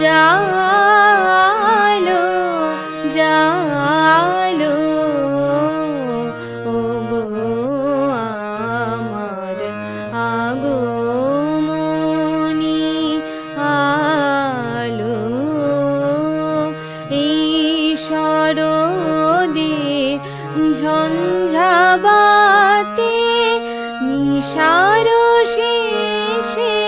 জালো জালো ও গো আমার আগমনি আলো এই শরদে ঝঞ্ঝাবাতে নিশার শেষে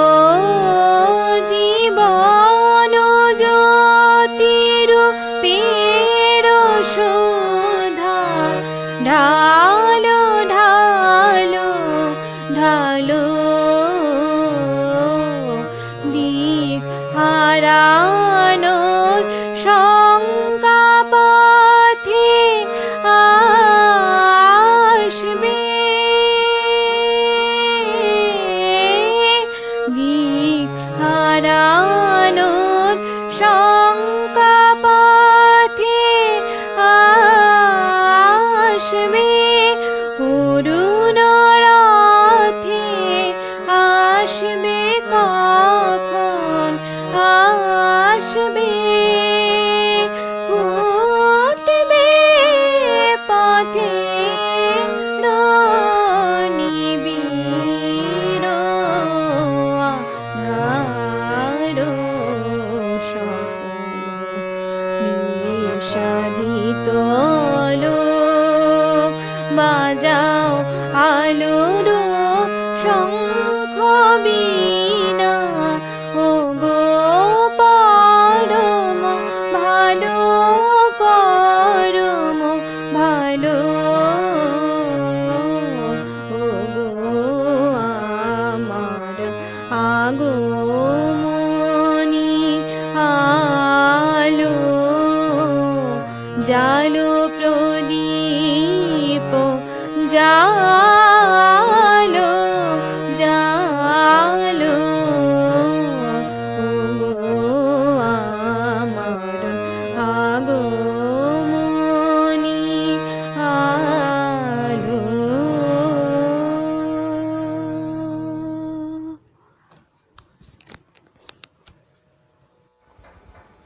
দিক হারানোর বাজাও আলোর শঙ্খ বীণা। ও গো ভালো করম ভালো। ও আমার আগমনি আলো জালো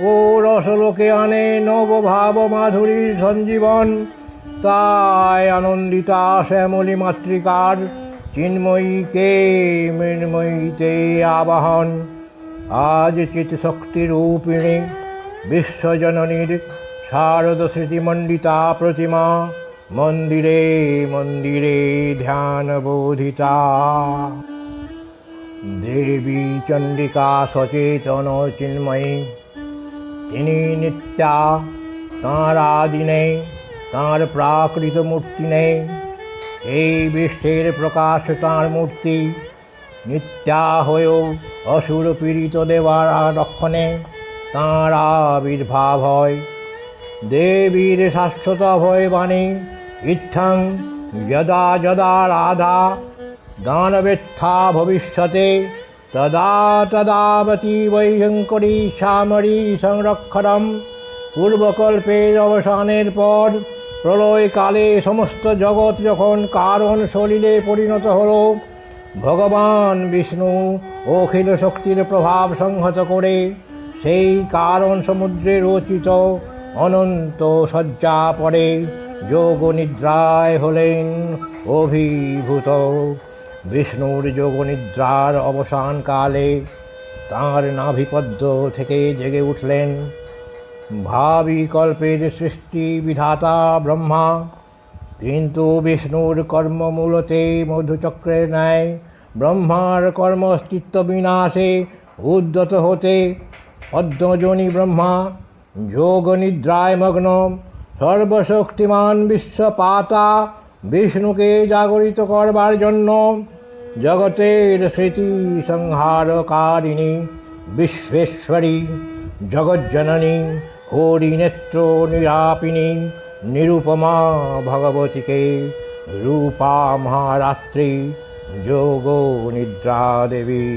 ও রসলোকে আনে নবভাব মাধুরীর সঞ্জীবন। তাই আনন্দিতা শ্যামলী মাতৃকার চিন্ময়ীকে মৃন্ময়ীতে আবাহন। আজ চিৎশক্তি রূপিণী বিশ্বজননীর শারদ স্মৃতিমণ্ডিতা প্রতিমা মন্দিরে মন্দিরে ধ্যান বোধিতা। দেবী চণ্ডিকা সচেতন চিন্ময়ী তিনি নিত্যা, তাঁর আদি নেই তাঁর প্রাকৃত মূর্তি নেই এই বিশ্বের প্রকাশ তাঁর মূর্তি, নিত্যা হয়েও অসুর পীড়িত দেবার রক্ষণে তাঁর আবির্ভাব হয়। দেবীর শাশ্বত ভয় বাণী ইত্থং যদা যদা রাধা, দানবেত্থা ভবিষ্যতে তদা তদাবতী বৈশঙ্করী শ্যামরী সংরক্ষণম পূর্বকল্পের অবসানের পর প্রলয়কালে সমস্ত জগৎ যখন কারণ শরীরে পরিণত হল ভগবান বিষ্ণু অখিল শক্তির প্রভাব সংহত করে সেই কারণ সমুদ্রে রচিত অনন্ত শয্যা পরে যোগ নিদ্রায় হলেন অভিভূত বিষ্ণুর যোগ নিদ্রার অবসানকালে তাঁর নাভিপদ্ম থেকে জেগে উঠলেন। ভাবি কল্পের সৃষ্টি বিধাতা ব্রহ্মা, কিন্তু বিষ্ণুর কর্মমূলতে মধুচক্রের ন্যায় ব্রহ্মার কর্মস্তিত্ব বিনাশে উদ্যত হতে পদ্মজনী ব্রহ্মা যোগ নিদ্রায় মগ্ন, সর্বশক্তিমান বিশ্বপাতা বিষ্ণুকে জাগরিত করবার জন্য জগতের স্মৃতি সংহারকারিণী বিশ্বেশ্বরী জগজ্জননী হরিনেত্র নিরাপিনী নিরুপমা ভগবতীকে রূপা মহারাত্রি যোগ নিদ্রা দেবী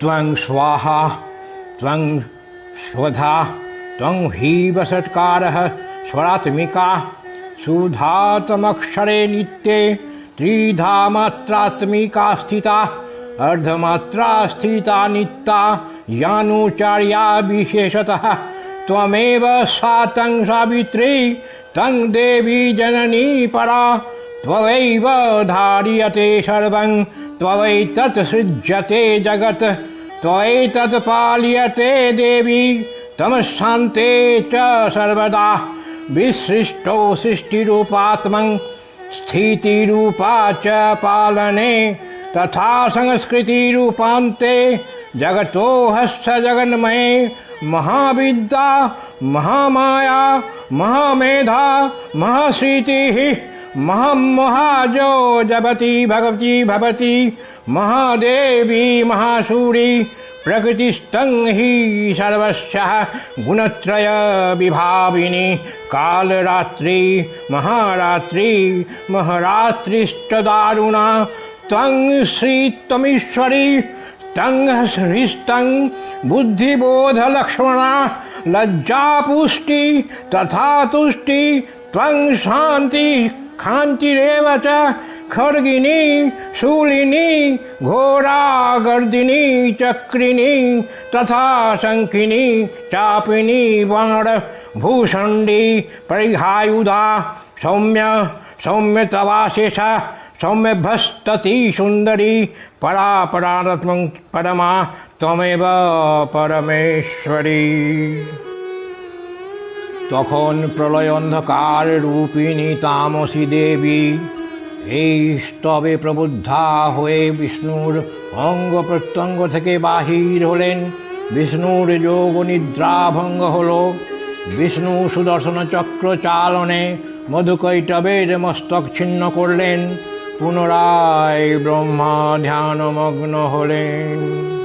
त्वं स्वाहा त्वं स्वधा त्वं हीवषट्कारः स्वरात्मिका सुधातमक्षरे नित्ये त्रिधा मात्रात्मिका स्थिता अर्धमात्रा स्थिता नित्या यानुचार्या विशेषतः त्वमेव सा तं सावित्री, तं देवी जननी परा त्वयैव धार्यते सर्वं त्वयैतत् सृज्यते जगत् त्वयैतत् पाल्यते देवी तमशान्ते च सर्वदा। विसृष्टो सृष्टिरूपात्मं स्थितिरूपा च पालने तथा संस्कृतिरूपान्ते जगतो हस्त महाविद्या, महामाया, महामेधा महाश्रीतिः महामहाजो जपति, भगवती भवति, महादेवी, महासूरी प्रकृतिस्तंग ही सर्वश गुणत्रय विभाविनी। कालरात्रि, महारात्रि महरात्रिष्टदारुणा तंग श्री तमीश्वरी तंग हृस्तंग बुद्धिबोध लक्ष्मणा लज्जा पुष्टि तथा तुष्टि तंग शांति खांतिरव च खड्गिनी शूलिनी घोरागर्दिनी चक्रिणी तथा शङ्खिनी चापिनी बाणभूषण्डी परिहायुधा सौम्य सौम्य तवाशेष सौम्यभस्तती सुन्दरी परा परात्मं परमा त्वमेव পরমেশ্বরী তখন প্রলয় অন্ধকার রূপিণী তামসী দেবী এই স্তবে প্রবুদ্ধা হয়ে বিষ্ণুর অঙ্গ প্রত্যঙ্গ থেকে বাহির হলেন। বিষ্ণুর যোগ নিদ্রা ভঙ্গ হল। বিষ্ণু সুদর্শন চক্র চালনে মধুকৈটবের মস্তক ছিন্ন করলেন। পুনরায় ব্রহ্মা ধ্যানমগ্ন হলেন।